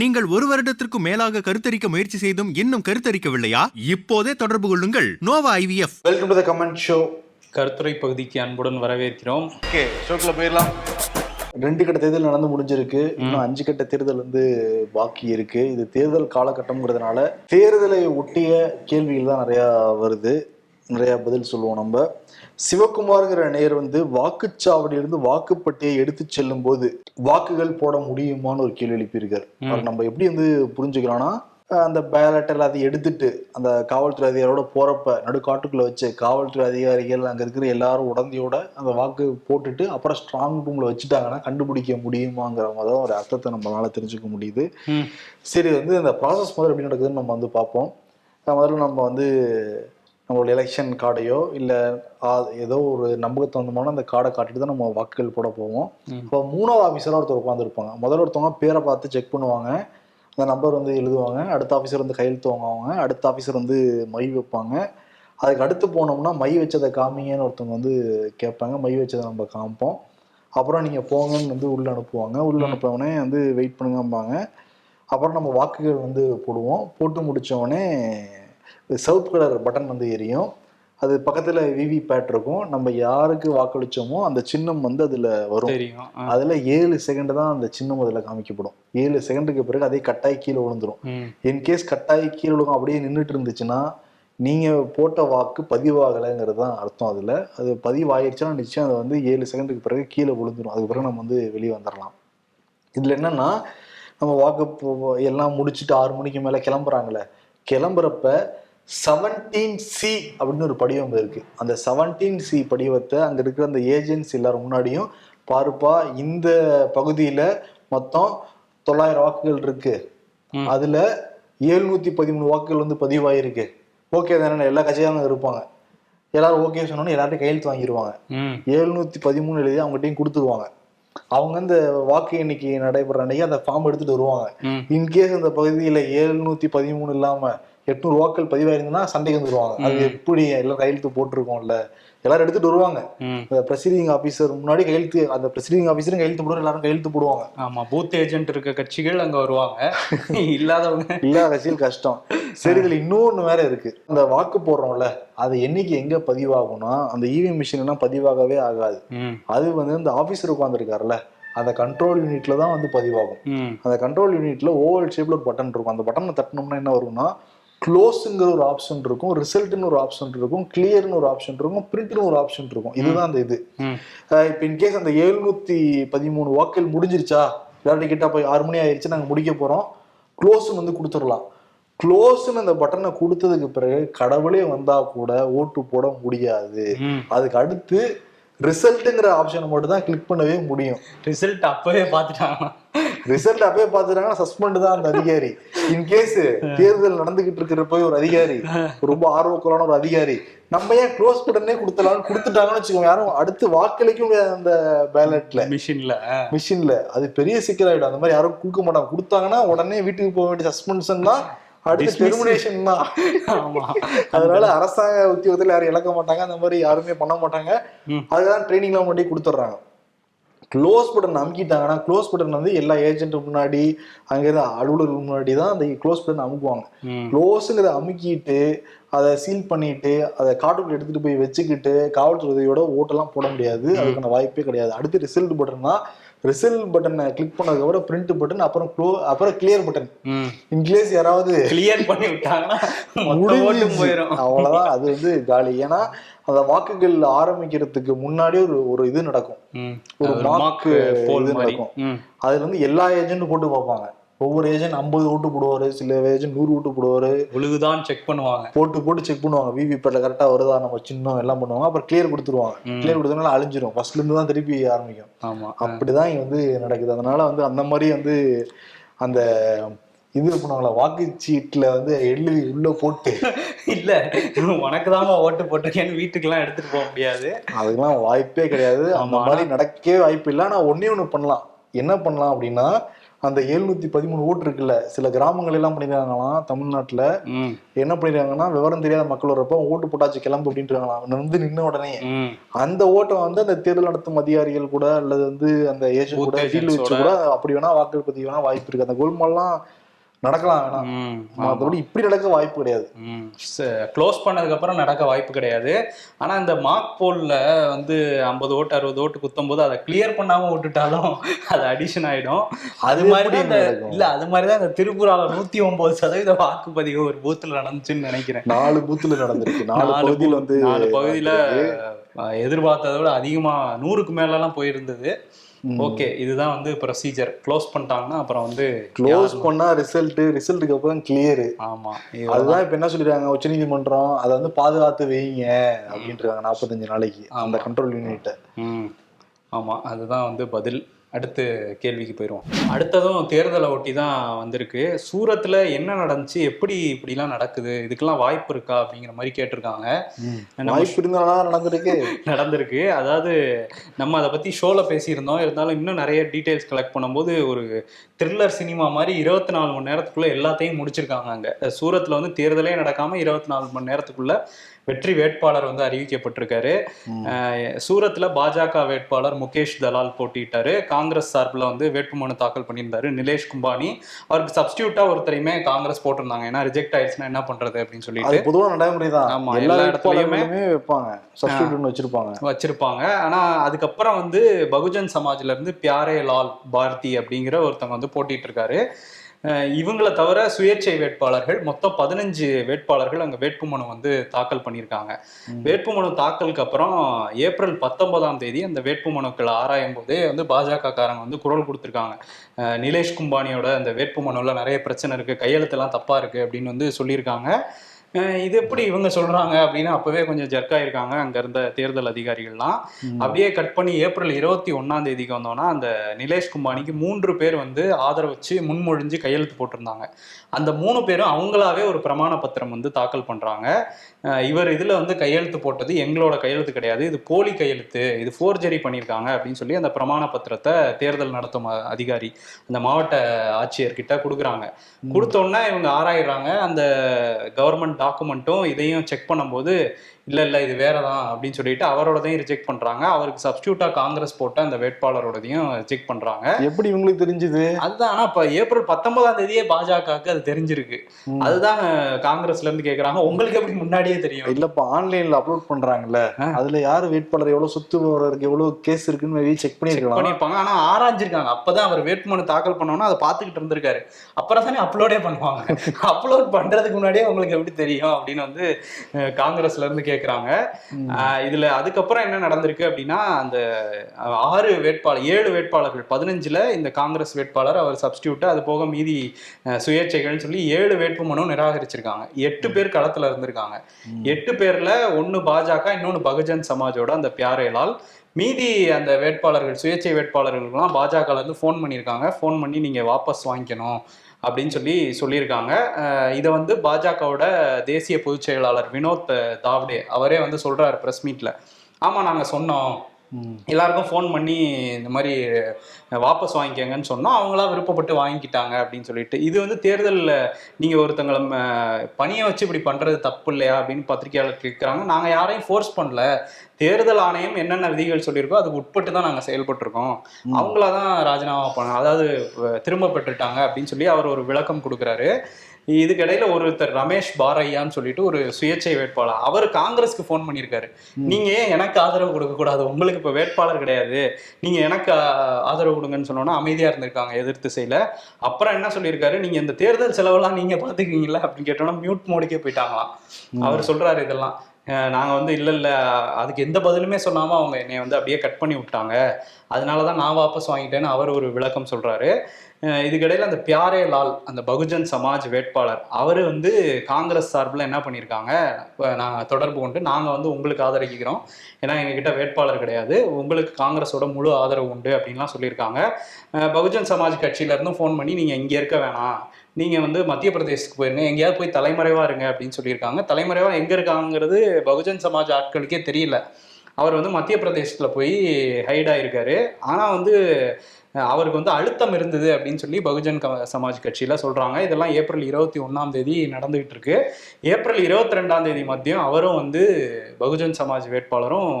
நீங்கள் ஒரு வருடத்திற்கு மேலாக கருத்தரிக்க முயற்சி செய்தும் இன்னும் கருத்தரிக்கவில்லையா? இப்போதே தொடர்பு கொள்ளுங்கள். Nova IVF. Welcome to the comment show கருத்துரை பகுதிக்கு அன்புடன் வரவேற்கிறோம். ஓகே ஷோக்குள்ள போயிடலாம். ரெண்டு கட்ட தேர்தல் நடந்து முடிஞ்சிருக்கு. இன்னும் அஞ்சு கட்ட தேர்தல் வந்து பாக்கி இருக்கு. இது தேர்தல் காலகட்டம்ங்கிறதுனால தேர்தலை ஒட்டிய கேள்விகள் தான் நிறைய வருது. நிறைய பதில் சொல்லுவோம் நம்ம. சிவகுமார்ங்கிற நேயர் வந்து வாக்குச்சாவடியிலிருந்து வாக்குப்பட்டியை எடுத்து செல்லும் போது வாக்குகள் போட முடியுமான்னு ஒரு கேள்வி எழுப்பியிருக்காரு. அவர் நம்ம எப்படி வந்து புரிஞ்சுக்கலாம்னா அஹ் அந்த பேலட் எல்லாத்தையும் எடுத்துட்டு அந்த காவல்துறை அதிகாரியோட போறப்ப நடுக்காட்டுக்குள்ள வச்சு காவல்துறை அதிகாரிகள் அங்க இருக்கிற எல்லாரும் உடந்தையோட அந்த வாக்கு போட்டுட்டு அப்புறம் ஸ்ட்ராங் ரூம்ல வச்சுட்டாங்கன்னா கண்டுபிடிக்க முடியுமாங்கிற மாதிரி ஒரு அர்த்தத்தை நம்மளால தெரிஞ்சுக்க முடியுது. சரி வந்து அந்த ப்ராசஸ் முதல்ல எப்படி நடக்குதுன்னு நம்ம வந்து பார்ப்போம். முதல்ல நம்ம வந்து நம்மளோட எலெக்ஷன் கார்டையோ இல்லை ஏதோ ஒரு நம்பகத்தகுந்தமான அந்த கார்டை காட்டிட்டு தான் நம்ம வாக்குகள் போட போவோம். இப்போ மூணாவது ஆஃபீஸராக ஒருத்தர் உட்காந்துருப்பாங்க முதல்ல ஒருத்தவங்க பேரை பார்த்து செக் பண்ணுவாங்க. அந்த நம்பர் வந்து எழுதுவாங்க. அடுத்த ஆஃபீஸர் வந்து கையெழுத்து வாங்குவாங்க. அடுத்த ஆஃபீஸர் வந்து மை வைப்பாங்க. அதுக்கு அடுத்து போனோம்னா மை வச்சதை காமிங்கன்னு ஒருத்தவங்க வந்து கேட்பாங்க. மை வச்சதை நம்ம காமிப்போம். அப்புறம் நீங்கள் போங்கன்னு வந்து உள்ளே அனுப்புவாங்க. உள்ளே அனுப்புனவொடனே வந்து வெயிட் பண்ணுங்கம்பாங்க. அப்புறம் நம்ம வாக்குகள் வந்து போடுவோம். போட்டு முடிச்ச சிவப்பு கலர் பட்டன் வந்து எரியும். அது பக்கத்தில் விவி பேட் இருக்கும். நம்ம யாருக்கு வாக்களிச்சோமோ அந்த சின்னம் வந்து அதில் வரும். அதுல ஏழு செகண்ட் தான் அந்த சின்னம் அதில் காமிக்கப்படும். ஏழு செகண்டுக்கு பிறகு அதே கட்டாயி கீழே விழுந்துரும். ம். இன்கேஸ் கட்டாயி கீழே விழுகும் அப்படியே நின்றுட்டு இருந்துச்சுன்னா நீங்க போட்ட வாக்கு பதிவாகலைங்கிறது தான் அர்த்தம் அதுல. அது பதிவாயிருச்சுன்னா நிச்சயம் அது வந்து ஏழு செகண்டுக்கு பிறகு கீழே விழுந்துரும். அதுக்கு பிறகு நம்ம வந்து வெளியே வந்துடலாம் இதுல என்னன்னா நம்ம வாக்கு எல்லாம் முடிச்சுட்டு ஆறு மணிக்கு மேல கிளம்புறாங்களே. கிளம்புறப்ப செவன்டீன் சி அப்படின்னு ஒரு படிவம் இருக்கு. அந்த செவன்டீன் சி படிவத்தை அங்க இருக்கிற அந்த ஏஜென்ட்ஸ் எல்லாரும் முன்னாடியும் பாருப்பா இந்த பகுதியில மொத்தம் தொள்ளாயிரம் வாக்குகள் இருக்கு. அதுல எழுநூத்தி பதிமூணு வாக்குகள் வந்து பதிவாயிருக்கு. ஓகே தானே எல்லா கட்சியாரும் இருப்பாங்க. எல்லாரும் ஓகே சொன்னோன்னு எல்லார்ட்டையும் கையெழுத்து வாங்கிடுவாங்க. எழுநூத்தி பதிமூணு எழுதி அவங்ககிட்டயும் கொடுத்துருவாங்க. அவங்க அந்த வாக்கு எண்ணிக்கை நடைபெற அன்னைக்கு அந்த ஃபார்ம் எடுத்துட்டு வருவாங்க. இன்கேஸ் அந்த பகுதியில எழுநூத்தி பதிமூணு இல்லாம எட்நூறு வாக்கள் பதிவாயிருந்ததுன்னா சண்டைக்கு வந்துருவாங்க அது எப்படி எல்லாம் கையெழுத்து போட்டிருக்கோம்ல? எல்லாரும் எடுத்துட்டு வருவாங்க. பிரசிடிங் ஆபீசர் முன்னாடி கையெழுத்து அந்த பிரசிடிங் ஆபீசரும் கையெழுத்து போடுவாங்க எல்லாரும் கையெழுத்து போடுவாங்க. ஆமா பூத் ஏஜென்ட் இருக்க கட்சிகள் அங்க வருவாங்க. இல்லாதவங்க. இல்லாத கட்சியில் கஷ்டம். சரி இதுல இன்னொன்னு வேற இருக்கு. அந்த வாக்கு போடுறோம்ல அது என்னைக்கு எங்க பதிவாகும்னா அந்த E இவிஎம் மிஷின் எல்லாம் பதிவாகவே ஆகாது. அது வந்து இந்த ஆபீசர் உட்காந்துருக்காருல்ல அந்த கண்ட்ரோல் யூனிட்ல தான் வந்து பதிவாகும். அந்த கண்ட்ரோல் யூனிட்ல ஓவல் ஷேப்ல ஒரு பட்டன் இருக்கும். அந்த பட்டனை தட்டினோம்னா என்ன வரும்னா க்ளோஸுங்கிற ஒரு ஆப்ஷன் இருக்கும் ரிசல்ட்னு ஒரு ஆப்ஷன் இருக்கும் கிளியர்னு ஒரு ஆப்ஷன் இருக்கும் பிரிண்ட்னு ஒரு ஆப்ஷன் இருக்கும். இதுதான் அந்த இது. இப்ப இன்கேஸ் அந்த எழுநூத்தி பதிமூணு வாக்கள் முடிஞ்சிருச்சா எல்லாரும் கிட்ட போய் ஆறு மணி ஆயிடுச்சு நாங்க முடிக்க போறோம் க்ளோஸ்னு வந்து கொடுத்துடலாம். க்ளோஸ்னு அந்த பட்டனை கொடுத்ததுக்கு பிறகு கடவுளே வந்தா கூட ஓட்டு போட முடியாது. அதுக்கு அடுத்து ரிசல்ட்டுங்கிற ஆப்ஷனை மட்டும் தான் கிளிக் பண்ணவே முடியும். ரிசல்ட் அப்பவே பார்த்துட்டாங்க. ரிசல்ட் அப்பயே பாத்துட்டாங்கன்னா சஸ்பெண்ட் தான் அந்த அதிகாரி. இன்கேஸ் தேர்தல் நடந்துகிட்டு இருக்கிற போய் ஒரு அதிகாரி ரொம்ப ஆர்வக்குறான ஒரு அதிகாரி நம்ம ஏன் க்ளோஸ் பட்டனே கொடுத்தலாம்னு கொடுத்துட்டாங்கன்னு வச்சுக்கோங்க. யாரும் அடுத்து வாக்களிக்க முடியாது அந்த பேலட்ல மிஷின்ல மிஷின்ல அது பெரிய சிக்கலாயிடும் அந்த மாதிரி யாரும் கொடுக்க மாட்டாங்க. கொடுத்தாங்கன்னா உடனே வீட்டுக்கு போக வேண்டிய சஸ்பென்ஷன் தான் அடுத்து. டெர்மினேஷன் தான். ஆமா. அதனால அரசாங்க உத்தியோகத்துல யாரும் இழக்க மாட்டாங்க. அந்த மாதிரி யாருமே பண்ண மாட்டாங்க. அதுதான் ட்ரைனிங்லாம் முன்னாடி கொடுத்துட்றாங்க. க்ளோஸ் பட்டன் அமுக்கிட்டாங்கன்னா க்ளோஸ் பட்டன் வந்து எல்லா ஏஜென்ட் முன்னாடி அங்க இருந்த அலுவலர்கள் முன்னாடி தான் அந்த க்ளோஸ் பட்டன் அமுக்குவாங்க. க்ளோஸுங்கிறத அமுக்கிட்டு அதை சீல் பண்ணிட்டு அதை காட்டுக்குள்ள எடுத்துட்டு போய் வச்சுக்கிட்டு காவல்துறை உதவியோட ஓட்டெல்லாம் போட முடியாது. அதுக்கான வாய்ப்பே கிடையாது. அடுத்து ரிசல்ட் பட்டன் தான் ரிசல்ட் பட்டனை கிளிக் பண்ணதுக்கு அப்புறம் பிரிண்ட் பட்டன் அப்புறம் க்ளோ அப்புறம் கிளியர் பட்டன். இன்கேஸ் யாராவது கிளியர் பண்ணி விட்டாங்கன்னா. போயிடும் அவ்வளவுதான் அது வந்து காலி ஏன்னா அந்த வாக்குகள் ஆரம்பிக்கிறதுக்கு முன்னாடி ஒரு ஒரு இது நடக்கும். ஒரு poll இது நடக்கும். அதுல வந்து எல்லா ஏஜென்ட்டும் போட்டு பார்ப்பாங்க ஒவ்வொரு ஏஜென்ட் ஐம்பது ஓட்டு போடுவாரு சில ஏஜென்ட் நூறு ஓட்டு போடுவாரு. ஒழுகுதான் செக் பண்ணுவாங்க. போட்டு போட்டு செக் பண்ணுவாங்க. விவி பேட்ல கரெக்டா வருதா நம்ம சின்னம் எல்லாம் பண்ணுவாங்க. அப்புறம் கிளியர் கொடுத்துருவாங்க. கிளியர் கொடுத்தனால அழிஞ்சிரும். ஃபர்ஸ்ட்ல இருந்து தான் திருப்பி ஆரம்பிக்கும். ஆமா. அப்படிதான் வந்து நடக்குது. அதனால வந்து அந்த மாதிரி வந்து அந்த இது பண்ணுவாங்களா வாக்குச்சீட்டுல வந்து எழுதி உள்ள போட்டு. இல்ல உனக்கு தாமா ஓட்டு போட்டிருக்கேன்னு வீட்டுக்கெல்லாம் எடுத்துட்டு போக முடியாது. அதுக்கெல்லாம் வாய்ப்பே கிடையாது. அந்த. மாதிரி நடக்கவே வாய்ப்பு இல்லை. ஆனா ஒண்ணே ஒண்ணு பண்ணலாம். என்ன பண்ணலாம் அப்படின்னா அந்த எழுநூத்தி பதிமூணு ஓட்டு இருக்குல்ல சில கிராமங்கள் எல்லாம் பண்ணிருக்காங்களாம் தமிழ்நாட்டுல என்ன பண்ணிருக்காங்கன்னா விவரம் தெரியாத மக்கள் வரப்போ ஓட்டு போட்டாச்சு கிளம்பு அப்படின்றாங்களாம் வந்து நின்ன உடனே. அந்த ஓட்டை வந்து அந்த தேர்தல் நடத்தும் அதிகாரிகள் கூட அல்லது வந்து அந்த ஏஜென்ட் கூட டீல் வச்சு கூட அப்படி வேணா வாக்குகள் பதிவு வேணா வாய்ப்பு இருக்கு. அந்த கோல்மால்லாம் நடக்கலாம் மற்றபடி இப்படி நடக்க வாய்ப்பு கிடையாது. க்ளோஸ் பண்ணதுக்கு அப்புறம் நடக்க வாய்ப்பு கிடையாது. ஆனா இந்த மார்க் போல்ல வந்து ஐம்பது ஓட்டு அறுபது ஓட்டு குத்தும் போது அதை கிளியர் பண்ணாம விட்டுட்டாலும் அது அடிஷன் ஆயிடும். அது மாதிரி தான்? இல்ல அது மாதிரி தான் இந்த திருப்பூரால நூத்தி ஒன்பது சதவீத வாக்குப்பதிவு ஒரு பூத்துல நடந்துச்சுன்னு நினைக்கிறேன். நாலு பூத்துல நடந்திருக்கு. நாலு பகுதியில் வந்து நாலு பகுதியில எதிர்பார்த்ததை விட அதிகமா நூறுக்கு மேல எல்லாம் போயிருந்தது. ஓகே இதுதான் வந்து ப்ரொசீஜர் க்ளோஸ் பண்ணிட்டாங்கன்னா அப்புறம் வந்து க்ளோஸ் பண்ணா ரிசல்ட் ரிசல்ட்டுக்கு அப்புறம் கிளியர் ஆமா. அதுதான் இப்ப என்ன சொல்லிருக்காங்க? உச்சநீதிமன்றம் அதை வந்து பாதுகாத்து வைங்க அப்படின்றாங்க நாற்பத்தஞ்சு நாளைக்கு அந்த கண்ட்ரோல் யூனிட்டை ஆமா அதுதான் வந்து பதில். அடுத்து கேள்விக்கு போயிடுவோம் அடுத்ததும் தேர்தலை ஒட்டி தான் வந்திருக்கு. சூரத்துல என்ன நடந்துச்சு? எப்படி இப்படிலாம் நடக்குது? இதுக்கெல்லாம் வாய்ப்பு இருக்கா? அப்படிங்கிற மாதிரி கேட்டிருக்காங்க. வாய்ப்பு இருந்தாலும் நடந்திருக்கு? நடந்திருக்கு. அதாவது நம்ம அதை பத்தி ஷோல பேசியிருந்தோம். இருந்தாலும் இன்னும் நிறைய டீடைல்ஸ் கலெக்ட் பண்ணும்போது ஒரு த்ரில்லர் சினிமா மாதிரி இருபத்தி நாலு மணி நேரத்துக்குள்ள எல்லாத்தையும் முடிச்சிருக்காங்க அங்க. சூரத்ல வந்து தேர்தலே நடக்காம இருபத்தி நாலு மணி நேரத்துக்குள்ள வெற்றி வேட்பாளர் வந்து அறிவிக்கப்பட்டிருக்காரு. அஹ் சூரத்ல பாஜக வேட்பாளர் முகேஷ் தலால் போட்டியிட்டாரு. காங்கிரஸ் சார்பில் வந்து வேட்புமனு தாக்கல் பண்ணியிருந்தாரு நிலேஷ் கும்பானி. அவருக்கு சப்ஸ்டியூட்டா ஒருத்தரையுமே காங்கிரஸ் போட்டிருந்தாங்க. ஏன்னா ரிஜெக்ட் ஆயிடுச்சுன்னா என்ன பண்றது அப்படின்னு சொல்லிட்டு. பொதுவான நடைமுறை தான். ஆமா, எல்லா இடத்துலயுமே. வைப்பாங்க. வச்சிருப்பாங்க. வச்சிருப்பாங்க. ஆனா அதுக்கப்புறம் வந்து பகுஜன் சமாஜ்ல இருந்து பியாரே லால் பாரதி அப்படிங்கிற ஒருத்தவங்க வந்து போட்டிட்டு இருக்காரு இவங்கள தவிர சுயேட்சை வேட்பாளர்கள் மொத்தம் பதினஞ்சு வேட்பாளர்கள் அங்க வேட்புமனு வந்து தாக்கல் பண்ணியிருக்காங்க. வேட்புமனு தாக்கலுக்கு அப்புறம் ஏப்ரல் பத்தொன்பதாம் தேதி அந்த வேட்புமனுக்களை ஆராயும் போதே வந்து பாஜக காரங்க வந்து குரல் கொடுத்துருக்காங்க. நிலேஷ் கும்பானியோட அந்த வேட்புமனுல நிறைய பிரச்சனை இருக்கு கையெழுத்தெல்லாம் தப்பா இருக்கு அப்படின்னு வந்து சொல்லியிருக்காங்க. இது எப்படி இவங்க சொல்றாங்க அப்படின்னு அப்பவே கொஞ்சம் ஜர்க்காயிருக்காங்க அங்க இருந்த தேர்தல் அதிகாரிகள்லாம். அப்படியே கட் பண்ணி ஏப்ரல் இருபத்தி ஒன்னாம் தேதிக்கு வந்தோம்னா அந்த நிலேஷ் கும்பானிக்கு மூன்று பேர் வந்து ஆதரவு வச்சு முன்மொழிஞ்சு கையெழுத்து போட்டிருந்தாங்க. அந்த மூணு பேரும் அவங்களாவே ஒரு பிரமாண பத்திரம் வந்து தாக்கல் பண்றாங்க. இவர் இதுல வந்து கையெழுத்து போட்டது எங்களோட கையெழுத்து கிடையாது. இது போலி கையெழுத்து. இது ஃபோர்ஜரி பண்ணியிருக்காங்க அப்படின்னு சொல்லி அந்த பிரமாண பத்திரத்தை தேர்தல் நடத்தும் அதிகாரி அந்த மாவட்ட ஆட்சியர்கிட்ட கொடுக்குறாங்க. கொடுத்த உடனே இவங்க ஆராயிடுறாங்க. அந்த கவர்மெண்ட் டாக்குமெண்ட்டும் இதையும் செக் பண்ணும்போது இல்ல இல்ல இது வேறதான் அப்படின்னு சொல்லிட்டு அவரோடதையும் ரிஜெக்ட் பண்றாங்க. அவருக்கு சப்ஸ்டியூட்டா காங்கிரஸ் போட்ட அந்த வேட்பாளரோடதையும் ரிஜெக்ட் பண்றாங்க. எப்படி இவங்களுக்கு தெரிஞ்சது? அதுதான். ஆனா இப்ப ஏப்ரல் பத்தொன்பதாம் தேதியே பாஜகவுக்கு அது தெரிஞ்சிருக்கு. அதுதான் காங்கிரஸ்ல இருந்து கேக்குறாங்க. உங்களுக்கு எப்படி முன்னாடியே தெரியும்? இல்லப்பா ஆன்லைன்ல அப்லோட் பண்றாங்கல்ல. அதுல யாரு வேட்பாளர் எவ்வளவு சொத்து விவரம் எவ்வளவு கேஸ் இருக்குன்னு செக் பண்ணிருக்கலாம் பண்ணிருப்பாங்க ஆனா ஆராய்ஞ்சிருக்காங்க. அப்பதான் அவர் வேட்புமனு தாக்கல் பண்ணோம்னா அதை பார்த்துக்கிட்டு இருந்திருக்காரு. அப்புறம் தானே அப்லோடே பண்ணுவாங்க. அப்லோட் பண்றதுக்கு முன்னாடியே உங்களுக்கு எப்படி தெரியும் அப்படின்னு வந்து அஹ், அஹ், இதுல அதுக்கப்புறம் என்ன நடந்திருக்கு அப்படின்னா அந்த ஆறு வேட்பாளர் ஏழு வேட்பாளர்கள் பதினஞ்சுல இந்த காங்கிரஸ் வேட்பாளர் அவர் சப்ஸ்டியூட் அது போக மீதி சுயேட்சைகள்னு சொல்லி ஏழு வேட்புமனு நிராகரிச்சிருக்காங்க. எட்டு பேர் களத்துல இருந்திருக்காங்க. எட்டு பேர்ல ஒன்னு பாஜக இன்னொன்னு பகுஜன் சமாஜோட அந்த பியாரேலால். மீதி அந்த வேட்பாளர்கள் சுயேட்சை வேட்பாளர்களுக்கெல்லாம் பாஜகல இருந்து ஃபோன் பண்ணியிருக்காங்க. ஃபோன் பண்ணி நீங்க வாபஸ் வாங்கிக்கணும். அப்படின்னு சொல்லி சொல்லியிருக்காங்க. இதை வந்து பாஜகவோட தேசிய பொதுச் செயலாளர் வினோத் தாவ்டே அவரே வந்து சொல்றாரு பிரஸ் மீட்ல ஆமா நாங்க சொன்னோம். எல்லாருக்கும் ஃபோன் பண்ணி இந்த மாதிரி வாபஸ் வாங்கிக்கங்கன்னு சொன்னோம். அவங்களா விருப்பப்பட்டு வாங்கிக்கிட்டாங்க அப்படின்னு சொல்லிட்டு. இது வந்து தேர்தலில் நீங்கள் ஒருத்தங்களை பணியை வச்சு இப்படி பண்ணுறது தப்பு இல்லையா அப்படின்னு பத்திரிகையாளர் கேட்குறாங்க நாங்கள் யாரையும் ஃபோர்ஸ் பண்ணல. தேர்தல் ஆணையம் என்னென்ன விதிகள் சொல்லியிருக்கோ அதுக்கு உட்பட்டு தான் நாங்கள் செயல்பட்டிருக்கோம். அவங்களா தான் ராஜினாமா பண்ண அதாவது திரும்ப பெற்றுட்டாங்க அப்படின்னு சொல்லி அவர் ஒரு விளக்கம் கொடுக்குறாரு. இதுக்கிடையில ஒருத்தர் ரமேஷ் பாரையான்னு சொல்லிட்டு ஒரு சுயேட்சை வேட்பாளர் அவர் காங்கிரஸ்க்கு ஃபோன் பண்ணியிருக்காரு. நீங்க ஏன் எனக்கு ஆதரவு கொடுக்க கூடாது? உங்களுக்கு இப்ப வேட்பாளர் கிடையாது. நீங்க எனக்கு ஆதரவு கொடுங்கன்னு சொன்னோன்னா அமைதியா இருந்திருக்காங்க எதிர் திசையில. அப்புறம் என்ன சொல்லியிருக்காரு? நீங்க இந்த தேர்தல் செலவெல்லாம் நீங்க பாத்துக்கீங்களா அப்படின்னு கேட்டோம்னா மியூட் மோடிக்கே போயிட்டாங்களாம். அவர் சொல்றாரு இதெல்லாம். நாங்க வந்து இல்ல இல்ல அதுக்கு எந்த பதிலுமே சொல்லாம அவங்க என்னை வந்து அப்படியே கட் பண்ணி விட்டாங்க அதனாலதான் நான் வாபஸ் வாங்கிட்டேன்னு அவர் ஒரு விளக்கம் சொல்றாரு. இதுக்கிடையில் அந்த பியாரே லால் அந்த பகுஜன் சமாஜ் வேட்பாளர் அவர் வந்து காங்கிரஸ் சார்பில் என்ன பண்ணியிருக்காங்க? இப்போ நாங்கள் தொடர்பு கொண்டு நாங்கள் வந்து உங்களுக்கு ஆதரிக்கிறோம். ஏன்னா எங்ககிட்ட வேட்பாளர் கிடையாது. உங்களுக்கு காங்கிரஸோட முழு ஆதரவு உண்டு அப்படின்லாம் சொல்லியிருக்காங்க. பகுஜன் சமாஜ் கட்சியிலேருந்தும் ஃபோன் பண்ணி நீங்கள் இங்கே இருக்க வேணாம். நீங்கள் வந்து மத்திய பிரதேசத்துக்கு போயிருங்க. எங்கேயாவது போய் தலைமறைவாக இருங்க அப்படின்னு சொல்லியிருக்காங்க. தலைமறைவாக எங்கே இருக்காங்கிறது பகுஜன் சமாஜ் ஆட்களுக்கே தெரியல. அவர் வந்து மத்திய பிரதேசத்தில் போய் ஹைட் ஆகிருக்காரு ஆனால் வந்து அவருக்கு வந்து அழுத்தம் இருந்தது அப்படின்னு சொல்லி பகுஜன் க- சமாஜ் கட்சியில் சொல்கிறாங்க இதெல்லாம் ஏப்ரல் இருபத்தி ஒன்றாம் தேதி நடந்துகிட்டு இருக்கு. ஏப்ரல் இருபத்தி ரெண்டாம் தேதி மதியம் அவரும் வந்து பகுஜன் சமாஜ் வேட்பாளரும்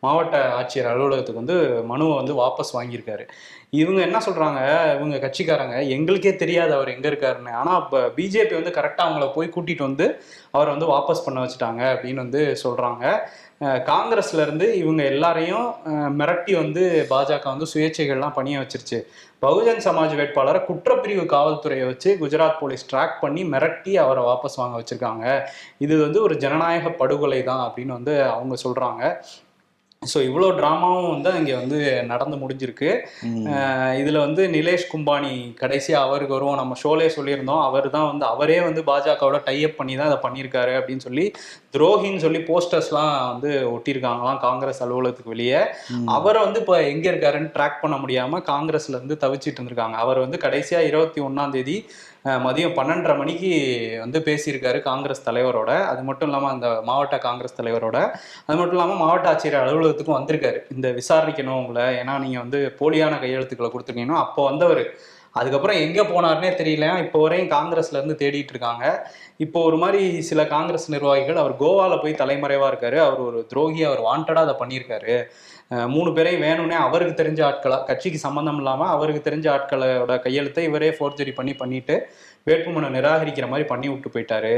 மாவட்ட ஆட்சியர் அலுவலகத்துக்கு வந்து மனுவை வந்து வாபஸ் வாங்கியிருக்காரு. இவங்க என்ன சொல்கிறாங்க இவங்க கட்சிக்காரங்க எங்களுக்கே தெரியாது அவர் எங்கே இருக்காருன்னு. ஆனால் இப்போ பிஜேபி வந்து கரெக்டாக அவங்கள போய் கூட்டிகிட்டு வந்து அவரை வந்து வாபஸ் பண்ண வச்சுட்டாங்க அப்படின்னு வந்து சொல்கிறாங்க காங்கிரஸ்லேருந்து காங்கிரஸ்ல இருந்து இவங்க எல்லாரையும் மிரட்டி வந்து பாஜக வந்து சுயேட்சைகள்லாம் பணிய வச்சிருச்சு. பகுஜன் சமாஜ் வேட்பாளரை குற்றப்பிரிவு காவல்துறையை வச்சு குஜராத் போலீஸ் ட்ராக் பண்ணி மிரட்டி அவரை வாபஸ் வாங்க வச்சிருக்காங்க. இது வந்து ஒரு ஜனநாயக படுகொலை தான் அப்படின்னு வந்து அவங்க சொல்றாங்க. ஸோ இவ்வளோ ட்ராமாவும் வந்து அங்கே வந்து நடந்து முடிஞ்சிருக்கு. இதுல வந்து நிலேஷ் கும்பானி கடைசியா அவருக்கு வருவோம். நம்ம ஷோலே சொல்லியிருந்தோம். அவர் தான் வந்து அவரே வந்து பாஜகவோட டைப் பண்ணி தான் அதை பண்ணியிருக்காரு அப்படின்னு சொல்லி துரோகின்னு சொல்லி போஸ்டர்ஸ்லாம் வந்து ஒட்டியிருக்காங்களாம் காங்கிரஸ் அலுவலகத்துக்கு வெளியே. அவரை வந்து இப்போ எங்க இருக்காருன்னு ட்ராக் பண்ண முடியாம காங்கிரஸ்ல இருந்து தவிச்சிட்டு இருந்திருக்காங்க. அவர் வந்து கடைசியா இருபத்தி ஒன்னாம் தேதி மதியம் பன்னெண்டரை மணிக்கு வந்து பேசியிருக்காரு காங்கிரஸ் தலைவரோட. அது மட்டும் இல்லாமல் அந்த மாவட்ட காங்கிரஸ் தலைவரோட. அது மட்டும் இல்லாமல் மாவட்ட ஆட்சியர் அலுவலகத்துக்கும் வந்திருக்காரு. இந்த விசாரிக்கணும் உங்களை. ஏன்னா நீங்கள் வந்து போலியான கையெழுத்துக்களை கொடுத்துருக்கீங்கன்னா அப்போ வந்தவர். அதுக்கப்புறம் எங்கே போனாருன்னே தெரியல. இப்போ வரையும் காங்கிரஸ்ல இருந்து தேடிட்டு இருக்காங்க. இப்போ ஒரு மாதிரி சில காங்கிரஸ் நிர்வாகிகள் அவர் கோவாவில் போய் தலைமறைவாக இருக்காரு. அவர் ஒரு துரோகி அவர் வாண்டடாக அதை பண்ணியிருக்காரு. மூணு பேரையும் வேணும்னே அவருக்கு தெரிஞ்ச ஆட்களாக கட்சிக்கு சம்மந்தம் இல்லாமல் அவருக்கு தெரிஞ்ச ஆட்களோட கையெழுத்தை இவரே ஃபோர்ஜரி பண்ணி பண்ணிட்டு வேட்புமனு நிராகரிக்கிற மாதிரி பண்ணி விட்டு போயிட்டாரு.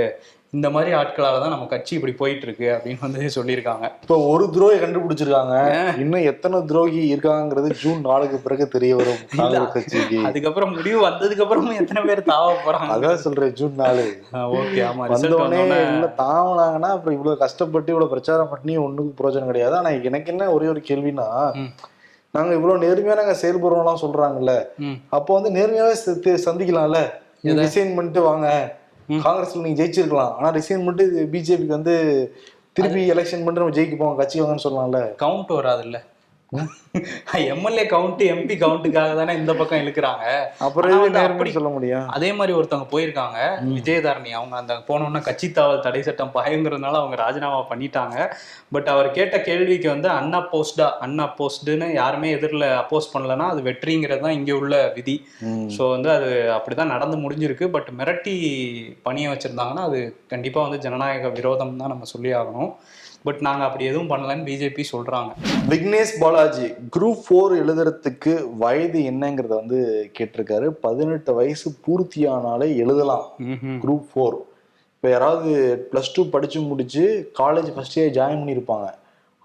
இந்த மாதிரி ஆட்களால தான் நம்ம கட்சி இப்படி போயிட்டு இருக்கு அப்படின்னு வந்து சொல்லியிருக்காங்க. இப்போ ஒரு துரோகி கண்டுபிடிச்சிருக்காங்க. இன்னும் எத்தனை துரோகி இருக்காங்கிறது ஜூன் நாலுக்கு பிறகு தெரிய வரும் கட்சிக்கு. அதுக்கப்புறம் முடிவு வந்ததுக்கு அப்புறமும் எத்தனை பேர் தாவ போறாங்க? அதான் சொல்றேன் ஜூன் நாலு. ஓகே ஆமா வந்தோடனே இல்ல தாங்கினாங்கன்னா அப்புறம் இவ்வளவு கஷ்டப்பட்டு இவ்வளவு பிரச்சாரம் பண்ணி ஒண்ணுக்கு பிரயோஜனம் கிடையாது. ஆனா எனக்கு என்ன ஒரே ஒரு கேள்வினா. நாங்க இவ்வளவு நேர்மையா நாங்க செயல்படுறோம்லாம் சொல்றாங்கல்ல. அப்போ வந்து நேர்மையாவே சந்திக்கலாம்ல. ரிசைன் பண்ணிட்டு வாங்க. காங்கிரஸ்ல நீங்க ஜெயிச்சிருக்கலாம். ஆனா ரிசைன் பண்ணிட்டு பிஜேபிக்கு வந்து திருப்பி எலெக்ஷன் பண்ணிட்டு நம்ம ஜெயிக்க போவோம் கட்சி வாங்கன்னு சொல்லலாம்ல. கவுண்ட் வராதுல்ல. எம்எல்ஏ கவுண்ட் எம்பி கவுண்ட்டுக்காக தானே இந்த பக்கம் இழுக்கிறாங்க. அப்புறம் அப்படி- சொல்ல முடியும் அதே மாதிரி ஒருத்தவங்க போயிருக்காங்க விஜயதாரணி. அவங்க அந்த போனோன்னா கட்சி தாவல் தடை சட்டம் பாயங்கிறதுனால அவங்க ராஜினாமா பண்ணிட்டாங்க. பட் அவர் கேட்ட கேள்விக்கு வந்து அண்ணா போஸ்டா அண்ணா போஸ்டுன்னு யாருமே எதிரில் அப்போஸ் பண்ணலன்னா அது வெற்றிங்கிறது தான் இங்கே உள்ள விதி. ஸோ வந்து அது அப்படிதான் நடந்து முடிஞ்சிருக்கு. பட் மிரட்டி பணிய வச்சிருந்தாங்கன்னா அது கண்டிப்பா வந்து ஜனநாயக விரோதம் தான் நம்ம சொல்லி ஆகணும். பட் நாங்க அப்படி எதுவும் பண்ணலன்னு பிஜேபி சொல்றாங்க. விக்னேஷ் பாலாஜி குரூப் ஃபோர் எழுதுறதுக்கு வயது என்னங்கிறத வந்து கேட்டிருக்காரு. பதினெட்டு வயசு பூர்த்தியானாலே எழுதலாம். குரூப் ஃபோர் இப்போ யாராவது ப்ளஸ் டூ படிச்சு முடிச்சு காலேஜ் ஃபர்ஸ்ட் இயர் ஜாயின் பண்ணியிருப்பாங்க.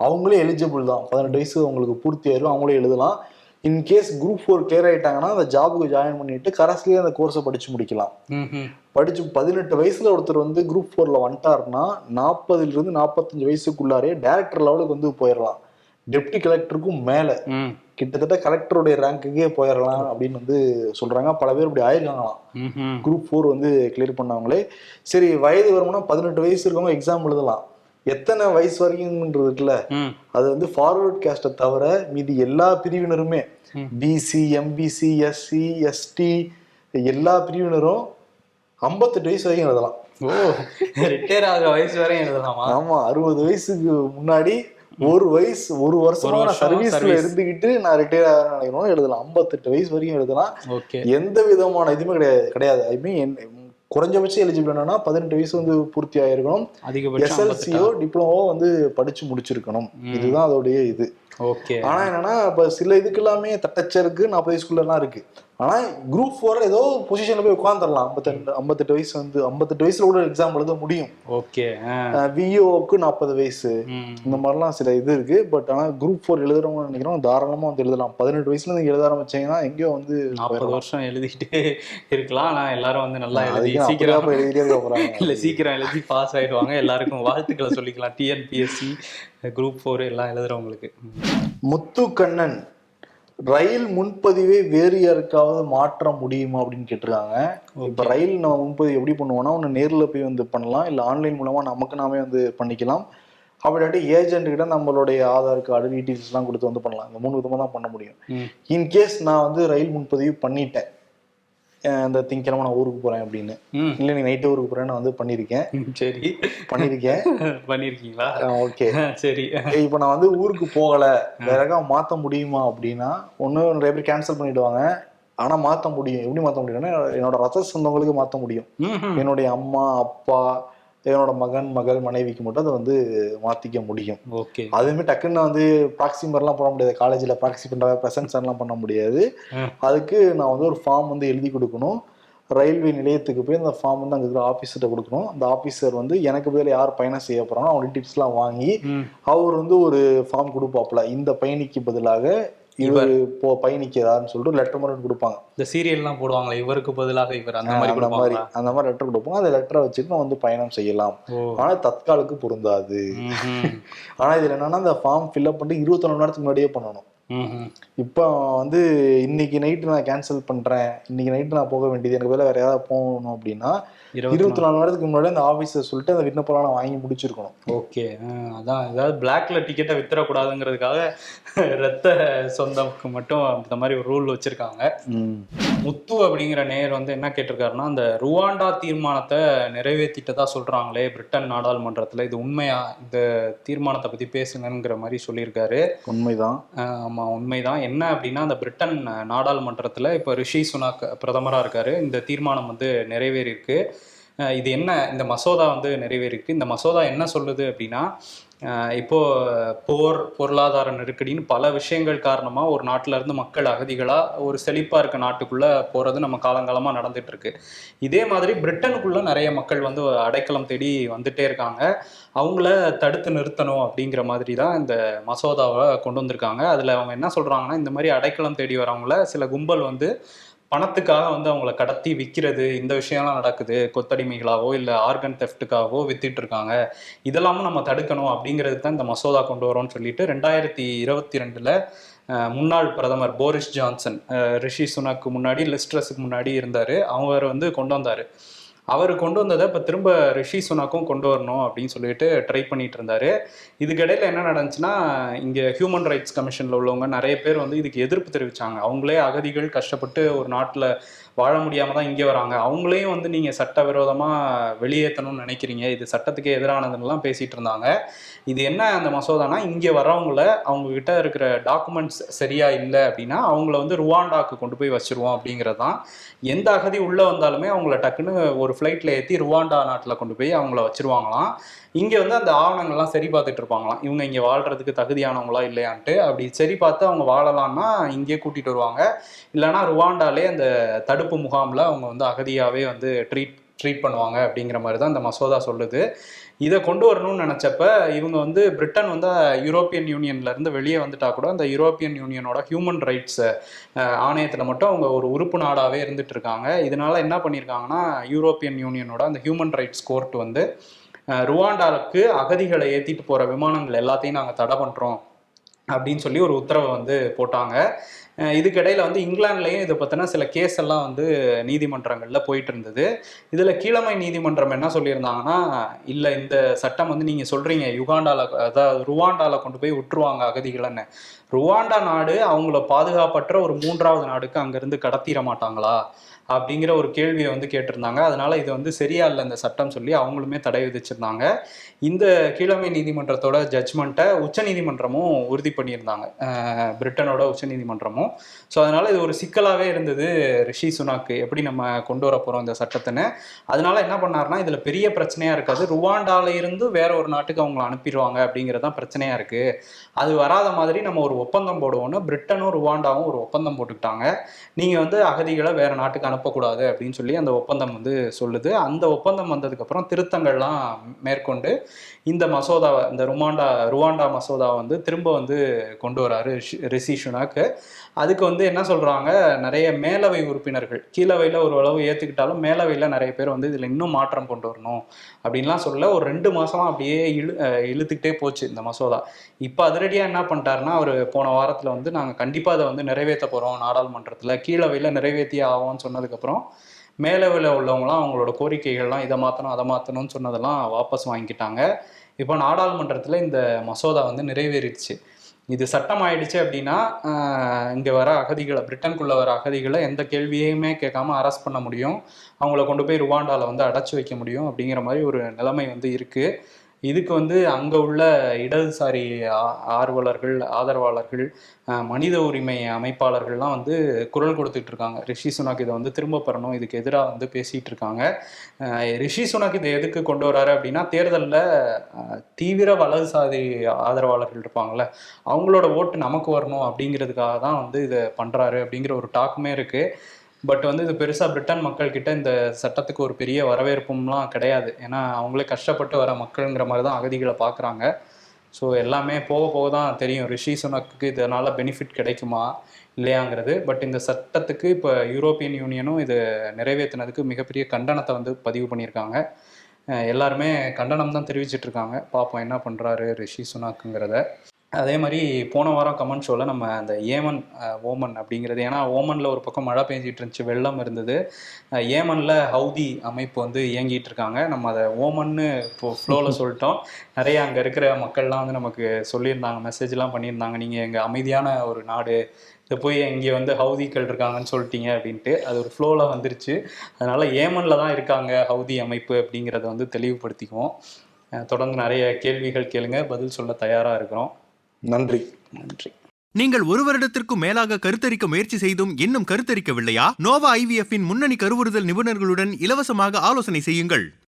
அவங்களே எலிஜிபிள் தான். பதினெட்டு வயசு அவங்களுக்கு பூர்த்தி ஆயிரும். அவங்களே எழுதலாம். In case group four clear ஆயிட்டாங்கன்னா அந்த ஜாபுக்கு ஜாயின் பண்ணிட்டு கரஸ்லேயே அந்த கோர்ஸை படிச்சு முடிக்கலாம். படிச்சு பதினெட்டு வயசுல ஒருத்தர் வந்து குரூப் ஃபோர்ல வந்துட்டாருன்னா நாற்பதுல இருந்து நாற்பத்தஞ்சு வயசுக்குள்ளாரே டேரக்டர் லெவலுக்கு வந்து போயிடலாம். டெப்டி கலெக்டருக்கும் மேல. கிட்டத்தட்ட கலெக்டருடைய ரேங்குக்கே போயிடலாம் அப்படின்னு வந்து சொல்றாங்க. பல பேர் இப்படி ஆயிருக்காங்களாம். குரூப் ஃபோர் வந்து கிளியர் பண்ணவங்களே சரி வயது வரும்னா பதினெட்டு வயசு இருக்கவங்க எக்ஸாம் எழுதலாம். எத்தனை வயசு வரைக்கும்ன்றது இருக்குல்ல. அது வந்து ஃபார்வர்ட் கேஸ்ட்டை தவிர மீதி எல்லா பிரிவினருமே. பிசி எம்பிசி எஸ்சி எஸ்டி எல்லா பிரிவினரும் ஐம்பத்தெட்டு வயசு வரைக்கும் எழுதலாம். ஓ ரிட்டையர் ஆகிற வயசு வரையும் எழுதலாமா? ஆமா அறுபது வயசுக்கு முன்னாடி ஒரு வயசு ஒரு வருஷம் நான் சர்வீஸ்ல. இருந்துகிட்டு நான் ரிட்டையர் ஆகிறேன்னு நினைக்கிறோம் எழுதலாம். ஐம்பத்தெட்டு வயசு வரைக்கும் எழுதலாம். எந்த விதமான இதுவுமே கிடையாது. கிடையாது ஐ மீன் குறைஞ்சபட்சம் எலிஜிபிள் என்னன்னா பதினெட்டு வயசு வந்து பூர்த்தி ஆயிருக்கணும். அதிகபட்சம் எஸ்எல்சியோ டிப்ளமோ வந்து படிச்சு முடிச்சிருக்கணும். இதுதான் அதோடைய இது. ஓகே. ஆனா என்னன்னா இப்ப சில இதுக்கு எல்லாமே தட்டச்சருக்கு நாற்பது வயசுக்குள்ளலாம் இருக்கு. ஆனா குரூப் ஃபோர் ஏதோ பொசிஷன்ல போய் உட்காந்துடலாம் ஐம்பத்தெண்டு ஐம்பத்தெட்டு வயசு வந்து ஐம்பத்தெட்டு வயசுல கூட எக்ஸாம் எழுத முடியும். ஓகே விஓக்கு நாற்பது வயசு. இந்த மாதிரிலாம் சில இது இருக்கு. பட் ஆனா குரூப் ஃபோர் எழுதுறவங்க நினைக்கிறோம் தாராளமா வந்து எழுதலாம். பதினெட்டு வயசுல நீங்க எழுத ஆரம்பிச்சீங்கன்னா எங்கேயோ வந்து நாற்பது வருஷம் எழுதிக்கிட்டே இருக்கலாம். ஆனா எல்லாரும் வந்து நல்லா எழுதி சீக்கிரம் எழுதிட்டே இருக்க போறாங்க இல்ல சீக்கிரம் எழுதி பாஸ் ஆயிடுவாங்க. எல்லாருக்கும் வாழ்த்துக்களை சொல்லிக்கலாம். டிஎன்பிஎஸ்சி குரூப் ஃபோர் எல்லாம் எழுதுறவங்களுக்கு. முத்து கண்ணன் ரயில் முன்பதிவை வேறு யாருக்காவது மாற்ற முடியுமா அப்படின்னு கேட்டிருக்காங்க. இப்ப ரயில் நம்ம முன்பதிவு எப்படி பண்ணுவோம்னா ஒன்று நேர்ல போய் வந்து பண்ணலாம் இல்ல ஆன்லைன் மூலமா நமக்கு நாமே வந்து பண்ணிக்கலாம். அப்படியாட்டி ஏஜென்ட் கிட்ட நம்மளுடைய ஆதார் கார்டு டீட்டெயில்ஸ் எல்லாம் கொடுத்து வந்து பண்ணலாம். இந்த மூணு விதமா தான் பண்ண முடியும். இன்கேஸ் நான் வந்து ரயில் முன்பதிவு பண்ணிட்டேன். இந்த திங்கக்கிழமை நான் ஊருக்கு போறேன் அப்படின்னு. இல்லை நீ நைட்டு ஊருக்கு போறேன்னு நான் வந்து பண்ணியிருக்கேன். சரி. பண்ணியிருக்கேன். பண்ணிருக்கீங்களா ஓகே. சரி. இப்போ நான் வந்து ஊருக்கு போகல. வேற எதாவது மாத்த முடியுமா அப்படின்னா ஒண்ணு நிறைய பேர் கேன்சல் பண்ணிடுவாங்க. ஆனா மாத்த முடியும். எப்படி மாத்த முடியும்னா என்னோட ரத்த சொந்தங்களுக்கு மாத்த முடியும். என்னுடைய அம்மா அப்பா என்னோட மகன் மகள் மனைவிக்கு மட்டும் அதை வந்து மாத்திக்க முடியும். ஓகே. அதுவுமே டக்குன்னு வந்து ப்ராக்சி மாதிரிலாம் பண்ண முடியாது. காலேஜில் ப்ராக்சி பண்ணுற ப்ரெசன்ஸ் எல்லாம் பண்ண முடியாது. அதுக்கு நான் வந்து ஒரு ஃபார்ம் வந்து எழுதி கொடுக்கணும். ரயில்வே நிலையத்துக்கு போய் அந்த ஃபார்ம் வந்து அங்கே இருக்கிற ஆஃபீஸர்கிட்ட கொடுக்கணும். அந்த ஆஃபீஸர் வந்து எனக்கு பதில் யார் பயணம் செய்ய போகிறாங்களோ அவங்க டிப்ஸ்லாம் வாங்கி அவர் வந்து ஒரு ஃபார்ம் கொடுப்பாப்புல. இந்த பயணிக்கு பதிலாக இவர் போ பயணிக்கிறாருன்னு சொல்லிட்டு லெட்டர் மாதிரி கொடுப்பாங்க. இந்த சீரியல்லாம் போடுவாங்களே இவருக்கு பதிலாக இவர் அந்த மாதிரி அந்த மாதிரி அந்த மாதிரி லெட்டர் கொடுப்பாங்க. அந்த லெட்டரை வச்சுட்டு நம்ம வந்து பயணம் செய்யலாம். ஆனா தற்காலுக்கு பொருந்தாது. ஆனா இதுல என்னன்னா அந்த ஃபார்ம் ஃபில்அப் பண்ணிட்டு இருபத்தி நாலு நேரத்துக்கு முன்னாடியே பண்ணணும். இப்போ வந்து இன்னைக்கு நைட்டு நான் கேன்சல் பண்றேன். இன்னைக்கு நைட்டு நான் போக வேண்டியது. எனக்கு பதிலா வேற ஏதாவது போகணும் அப்படின்னா இருபத்தி நாலு மணி நேரத்துக்கு முன்னாடி அந்த ஆபீஸர் சொல்லிட்டு அந்த விண்ணப்பம் நான் வாங்கி முடிச்சிருக்கணும். ஓகே. அதான். ஏதாவது பிளாக்ல டிக்கெட்டை வித்துறக்கூடாதுங்கிறதுக்காக ரத்த சொந்தம்க்கு மட்டும் அந்த மாதிரி ஒரு ரூல் வச்சிருக்காங்க. முத்து அப்படிங்கிற நேயர் வந்து என்ன கேட்டிருக்காருன்னா அந்த ருவாண்டா தீர்மானத்தை நிறைவேற்றிட்டதா சொல்றாங்களே பிரிட்டன் நாடாளுமன்றத்துல. இது உண்மையா? இந்த தீர்மானத்தை பத்தி பேசுங்கங்கிற மாதிரி சொல்லியிருக்காரு. உண்மைதான். ஆமாம் உண்மைதான். என்ன அப்படின்னா அந்த பிரிட்டன் நாடாளுமன்றத்தில் இப்போ ரிஷி சுனாக் பிரதமராக இருக்கார். இந்த தீர்மானம் வந்து நிறைவேறியிருக்கு. இது என்ன? இந்த மசோதா வந்து நிறைவேறியிருக்கு. இந்த மசோதா என்ன சொல்லுது அப்படின்னா இப்போது போர் பொருளாதார நெருக்கடின்னு பல விஷயங்கள் காரணமாக ஒரு நாட்டில் இருந்து மக்கள் அகதிகளாக ஒரு செழிப்பாக இருக்க நாட்டுக்குள்ளே போகிறது நம்ம காலங்காலமாக நடந்துகிட்ருக்கு இதே மாதிரி பிரிட்டனுக்குள்ளே நிறைய மக்கள் வந்து அடைக்கலம் தேடி வந்துட்டே இருக்காங்க. அவங்கள தடுத்து நிறுத்தணும் அப்படிங்கிற மாதிரி தான் இந்த மசோதாவை கொண்டு வந்திருக்காங்க. அதில் அவங்க என்ன சொல்கிறாங்கன்னா இந்த மாதிரி அடைக்கலம் தேடி வரவங்கள சில கும்பல் வந்து பணத்துக்காக வந்து அவங்கள கடத்தி விற்கிறது இந்த விஷயம்லாம் நடக்குது. கொத்தடிமைகளாகவோ இல்லை ஆர்கன் தெஃப்ட்டுக்காகவோ வித்துட்டு இருக்காங்க. இதெல்லாமும் நம்ம தடுக்கணும் அப்படிங்கிறது தான் இந்த மசோதா கொண்டு வரோம்னு சொல்லிட்டு ரெண்டாயிரத்தி இருபத்தி ரெண்டில் முன்னாள் பிரதமர் போரிஸ் ஜான்சன் ரிஷி சுனக்கு முன்னாடி லிஸ்ட்ரஸுக்கு முன்னாடி இருந்தார். அவர் வந்து கொண்டு வந்தார். அவர் கொண்டு வந்ததை இப்போ திரும்ப ரிஷி சுனாக்கும் கொண்டு வரணும் அப்படின்னு சொல்லிட்டு ட்ரை பண்ணிட்டு இருந்தாரு. இதுக்கிடையில் என்ன நடந்துச்சுன்னா இங்கே ஹியூமன் ரைட்ஸ் கமிஷனில் உள்ளவங்க நிறைய பேர் வந்து இதுக்கு எதிர்ப்பு தெரிவித்தாங்க அவங்களே அகதிகள் கஷ்டப்பட்டு ஒரு நாட்டில் வாழ முடியாமல் தான் இங்கே வராங்க. அவங்களையும் வந்து நீங்கள் சட்டவிரோதமாக வெளியேற்றணும்னு நினைக்கிறீங்க. இது சட்டத்துக்கு எதிரானதுன்னெலாம் பேசிகிட்டு இருந்தாங்க. இது என்ன அந்த மசோதானா? இங்கே வர்றவங்கள அவங்கக்கிட்ட இருக்கிற டாக்குமெண்ட்ஸ் சரியாக இல்லை அப்படின்னா அவங்கள வந்து ருவாண்டாக்கு கொண்டு போய் வச்சுருவோம் அப்படிங்கிறது தான் எந்த அகதி உள்ளே வந்தாலுமே அவங்கள டக்குன்னு ஒரு ஃப்ளைட்டில் ஏற்றி ருவாண்டா நாட்டில் கொண்டு போய் அவங்கள வச்சுருவாங்களாம். இங்கே வந்து அந்த ஆவணங்கள்லாம் சரி பார்த்துட்டு இருப்பாங்களாம். இவங்க இங்கே வாழ்கிறதுக்கு தகுதியானவங்களா இல்லையான்ட்டு அப்படி சரி பார்த்து அவங்க வாழலாம்னா இங்கேயே கூட்டிகிட்டு வருவாங்க. இல்லைன்னா ருவாண்டாலே அந்த தடுப்பு முகாமில் அவங்க வந்து அகதியாகவே வந்து ட்ரீட் ட்ரீட் பண்ணுவாங்க அப்படிங்கிற மாதிரி தான் இந்த மசோதா சொல்லுது. இதை கொண்டு வரணும்னு நினச்சப்ப இவங்க வந்து பிரிட்டன் வந்து யூரோப்பியன் யூனியன்லேருந்து வெளியே வந்துட்டா கூட அந்த யூரோப்பியன் யூனியனோட ஹியூமன் ரைட்ஸ் ஆணையத்தில் மட்டும் அவங்க ஒரு உறுப்பு நாடாகவே இருந்துட்டு இருக்காங்க. இதனால என்ன பண்ணியிருக்காங்கன்னா யூரோப்பியன் யூனியனோட அந்த ஹியூமன் ரைட்ஸ் கோர்ட் வந்து ருவாண்டாவுக்கு அகதிகளை ஏற்றிட்டு போகிற விமானங்கள் எல்லாத்தையும் நாங்கள் தடை பண்ணுறோம் அப்படின்னு சொல்லி ஒரு உத்தரவை வந்து போட்டாங்க. இதுக்கிடையில் வந்து இங்கிலாந்துலேயும் இதை பற்றின சில கேஸ் எல்லாம் வந்து நீதிமன்றங்களில் போயிட்டு இருந்தது இதில் கீழமை நீதிமன்றம் என்ன சொல்லியிருந்தாங்கன்னா இல்லை இந்த சட்டம் வந்து நீங்கள் சொல்கிறீங்க யுகாண்டாவில் அதாவது ருவாண்டாவில் கொண்டு போய் விட்டுருவாங்க அகதிகளைன்னு. ருவாண்டா நாடு அவங்கள பாதுகாப்பற்ற ஒரு மூன்றாவது நாடுக்கு அங்கேருந்து கடத்திட மாட்டாங்களா? அப்படிங்கிற ஒரு கேள்வியை வந்து கேட்டிருந்தாங்க. அதனால இது வந்து சரியா இல்லை இந்த சட்டம் சொல்லி அவங்களுமே தடை விதிச்சிருந்தாங்க. இந்த கீழமை நீதிமன்றத்தோட ஜட்ஜ்மெண்ட்டை உச்சநீதிமன்றமும் உறுதி பண்ணியிருந்தாங்க. பிரிட்டனோட பிரிட்டனோட உச்சநீதிமன்றமும் ஸோ அதனால இது ஒரு சிக்கலாகவே இருந்தது ரிஷி சுனாக்கு. எப்படி நம்ம கொண்டு வர போகிறோம் இந்த சட்டத்தின்னு? அதனால என்ன பண்ணாருன்னா இதில் பெரிய பிரச்சனையாக இருக்காது. ருவாண்டால இருந்து வேற ஒரு நாட்டுக்கு அவங்கள அனுப்பிடுவாங்க அப்படிங்கிறது தான் பிரச்சனையாக இருக்குது அது வராத மாதிரி நம்ம ஒரு ஒப்பந்தம் போடுவோம்னு பிரிட்டனும் ருவாண்டாவும் ஒரு ஒப்பந்தம் போட்டுக்கிட்டாங்க. நீங்கள் வந்து அகதிகளை வேற நாட்டுக்கு அனுப்பக்கூடாது அப்படின்னு சொல்லி அந்த ஒப்பந்தம் வந்து சொல்லுது. அந்த ஒப்பந்தம் வந்ததுக்கப்புறம் திருத்தங்கள்லாம் மேற்கொண்டு இந்த மசோதாவை இந்த ருமாண்டா ருவாண்டா மசோதாவை வந்து திரும்ப வந்து கொண்டு வராரு ரிஷி- ரிஷி சுனாக்கு அதுக்கு வந்து என்ன சொல்கிறாங்க நிறைய மேலவை உறுப்பினர்கள் கீழவையில் ஒரு அளவு ஏற்றுக்கிட்டாலும் மேலவையில் நிறைய பேர் வந்து இதில் இன்னும் மாற்றம் கொண்டு வரணும் அப்படின்லாம் சொல்ல ஒரு ரெண்டு மாதமாக அப்படியே இழு இழுத்துக்கிட்டே போச்சு இந்த மசோதா. இப்போ அதிரடியாக என்ன பண்ணிட்டாருன்னா அவர் போன வாரத்தில் வந்து நாங்கள் கண்டிப்பாக அதை வந்து நிறைவேற்ற போகிறோம் நாடாளுமன்றத்தில். கீழவையில் நிறைவேற்றியே ஆகும்னு சொன்னதுக்கப்புறம் மேலவையில் உள்ளவங்களாம் அவங்களோட கோரிக்கைகள்லாம் இதை மாற்றணும் அதை மாற்றணும்னு சொன்னதெல்லாம் வாபஸ் வாங்கிக்கிட்டாங்க. இப்போ நாடாளுமன்றத்தில் இந்த மசோதா வந்து நிறைவேறிடுச்சு. இது சட்டம் ஆயிடுச்சு அப்படின்னா இங்கே வர அகதிகளை பிரிட்டனுக்குள்ளே வர அகதிகளை எந்த கேள்வியுமே கேட்காம அரெஸ்ட் பண்ண முடியும். அவங்கள கொண்டு போய் ருவாண்டாவில் வந்து அடைச்சி வைக்க முடியும் அப்படிங்கிற மாதிரி ஒரு நிலைமை வந்து இருக்குது இதுக்கு வந்து அங்கே உள்ள இடதுசாரி ஆ- ஆர்வலர்கள் ஆதரவாளர்கள் மனித உரிமை அமைப்பாளர்கள்லாம் வந்து குரல் கொடுத்துட்டு இருக்காங்க. ரிஷி சுனாக் இதை வந்து திரும்ப பெறணும். இதுக்கு எதிராக வந்து பேசிகிட்டு இருக்காங்க. ரிஷி சுனாக் இதை எதுக்கு கொண்டு வராரு அப்படின்னா தேர்தலில் தீவிர வலதுசாரி ஆதரவாளர்கள் இருப்பாங்கல்ல அவங்களோட ஓட்டு நமக்கு வரணும் அப்படிங்கிறதுக்காக தான் வந்து இதை பண்ணுறாரு அப்படிங்கிற ஒரு டாக்குமே இருக்குது பட் வந்து இது பெருசாக பிரிட்டன் மக்கள்கிட்ட இந்த சட்டத்துக்கு ஒரு பெரிய வரவேற்பும்லாம் கிடையாது. ஏன்னா அவங்களே கஷ்டப்பட்டு வர மக்கள்ங்கிற மாதிரி தான் அகதிகளை பார்க்குறாங்க ஸோ எல்லாமே போக போக தான் தெரியும். ரிஷி சுனக்கு இதனால் பெனிஃபிட் கிடைக்குமா? இல்லையாங்கிறது. பட் இந்த சட்டத்துக்கு இப்போ யூரோப்பியன் யூனியனும் இது நிறைவேற்றினதுக்கு மிகப்பெரிய கண்டனத்தை வந்து பதிவு பண்ணியிருக்காங்க. எல்லாருமே கண்டனம் தான் தெரிவிச்சிட்டு இருக்காங்க பார்ப்போம் என்ன பண்ணுறாரு ரிஷி சுனாக்குங்கிறத. அதே மாதிரி போன வாரம் கமெண்ட் ஷோவில் நம்ம அந்த ஏமன் ஓமன் அப்படிங்கிறது ஏன்னா ஓமனில் ஒரு பக்கம் மழை பெஞ்சிட்டு இருந்துச்சு வெள்ளம் இருந்தது. ஏமனில் ஹவுதி அமைப்பு வந்து இயங்கிட்டு இருக்காங்க. நம்ம அதை ஓமன்னு இப்போ ஃப்ளோவில் சொல்லிட்டோம். நிறைய அங்கே இருக்கிற மக்கள்லாம் வந்து நமக்கு சொல்லியிருந்தாங்க மெசேஜ்லாம் பண்ணியிருந்தாங்க. நீங்கள் எங்கள் அமைதியான ஒரு நாடு இதை போய் இங்கே வந்து ஹவுதிக்கள் இருக்காங்கன்னு சொல்லிட்டீங்க அப்படின்ட்டு. அது ஒரு ஃப்ளோவில் வந்துருச்சு. அதனால் ஏமனில் தான் இருக்காங்க ஹவுதி அமைப்பு அப்படிங்கிறத வந்து தெளிவுபடுத்திக்குவோம். தொடர்ந்து நிறைய கேள்விகள் கேளுங்க. பதில் சொல்ல தயாராக இருக்கிறோம். நன்றி. நன்றி. நீங்கள் ஒரு வருடத்திற்கும் மேலாக கருத்தரிக்க முயற்சி செய்தும் இன்னும் கருத்தரிக்கவில்லையா? நோவா ஐவிஎஃப் முன்னணி கருவுறுதல் நிபுணர்களுடன் இலவசமாக ஆலோசனை செய்யுங்கள்.